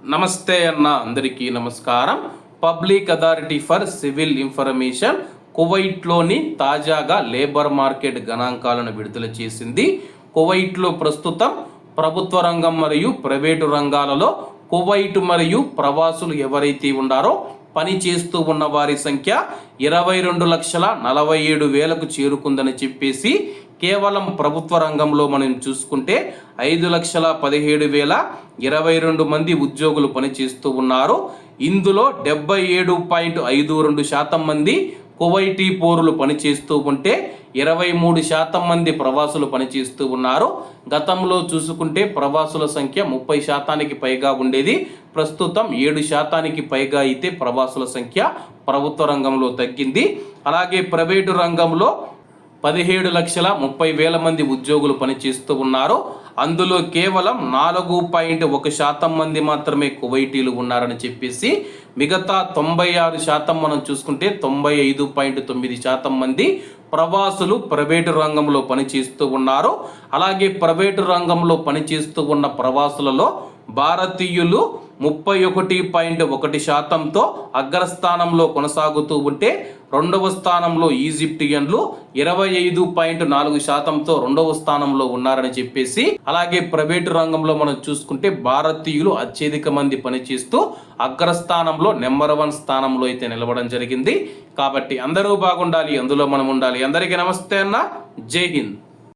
నమస్తే అన్న అందరికీ నమస్కారం. Public authority for civil information కువైట్లోని తాజాగా లేబర్ మార్కెట్ గణాంకాలను విడుదల చేసింది. కువైట్లో ప్రస్తుతం ప్రభుత్వ రంగం మరియు ప్రైవేటు రంగాలలో కువైట్ మరియు ప్రవాసులు ఎవరైతే ఉన్నారో పని చేస్తూ ఉన్న వారి సంఖ్య ఇరవై రెండు లక్షల నలభై ఏడు వేలకు చేరుకుందని చెప్పేసి కేవలం ప్రభుత్వ రంగంలో మనం చూసుకుంటే ఐదు లక్షల పదిహేడు వేల ఇరవై రెండు మంది ఉద్యోగులు పనిచేస్తూ ఉన్నారు. ఇందులో డెబ్బై ఏడు పాయింట్ ఐదు రెండు శాతం మంది కువైటీ పోరులు పనిచేస్తూ ఉంటే ఇరవై మూడు శాతం మంది ప్రవాసులు పనిచేస్తూ ఉన్నారు. గతంలో చూసుకుంటే ప్రవాసుల సంఖ్య ముప్పై శాతానికి పైగా ఉండేది. ప్రస్తుతం ఏడు శాతానికి పైగా అయితే ప్రవాసుల సంఖ్య ప్రభుత్వ రంగంలో తగ్గింది. అలాగే ప్రైవేటు రంగంలో పదిహేడు లక్షల ముప్పై వేల మంది ఉద్యోగులు పనిచేస్తూ ఉన్నారు. అందులో కేవలం నాలుగు పాయింట్ ఒక శాతం మంది మాత్రమే కువైటీలు ఉన్నారని చెప్పేసి మిగతా తొంభై ఆరు శాతం మనం చూసుకుంటే తొంభై ఐదు పాయింట్ తొమ్మిది శాతం మంది ప్రవాసులు ప్రైవేటు రంగంలో పనిచేస్తూ ఉన్నారు. అలాగే ప్రైవేటు రంగంలో పనిచేస్తూ ఉన్న ప్రవాసులలో భారతీయులు ముప్పై ఒకటి పాయింట్ ఒకటి శాతంతో అగ్రస్థానంలో కొనసాగుతూ ఉంటే రెండవ స్థానంలో ఈజిప్టియన్లు ఇరవై ఐదు పాయింట్ నాలుగు శాతంతో రెండవ స్థానంలో ఉన్నారని చెప్పేసి అలాగే ప్రైవేటు రంగంలో మనం చూసుకుంటే భారతీయులు అత్యధిక మంది పనిచేస్తూ అగ్రస్థానంలో నెంబర్ వన్ స్థానంలో అయితే నిలవడం జరిగింది. కాబట్టి అందరూ బాగుండాలి అందులో మనం ఉండాలి. అందరికీ నమస్తే అన్న. జై హింద్.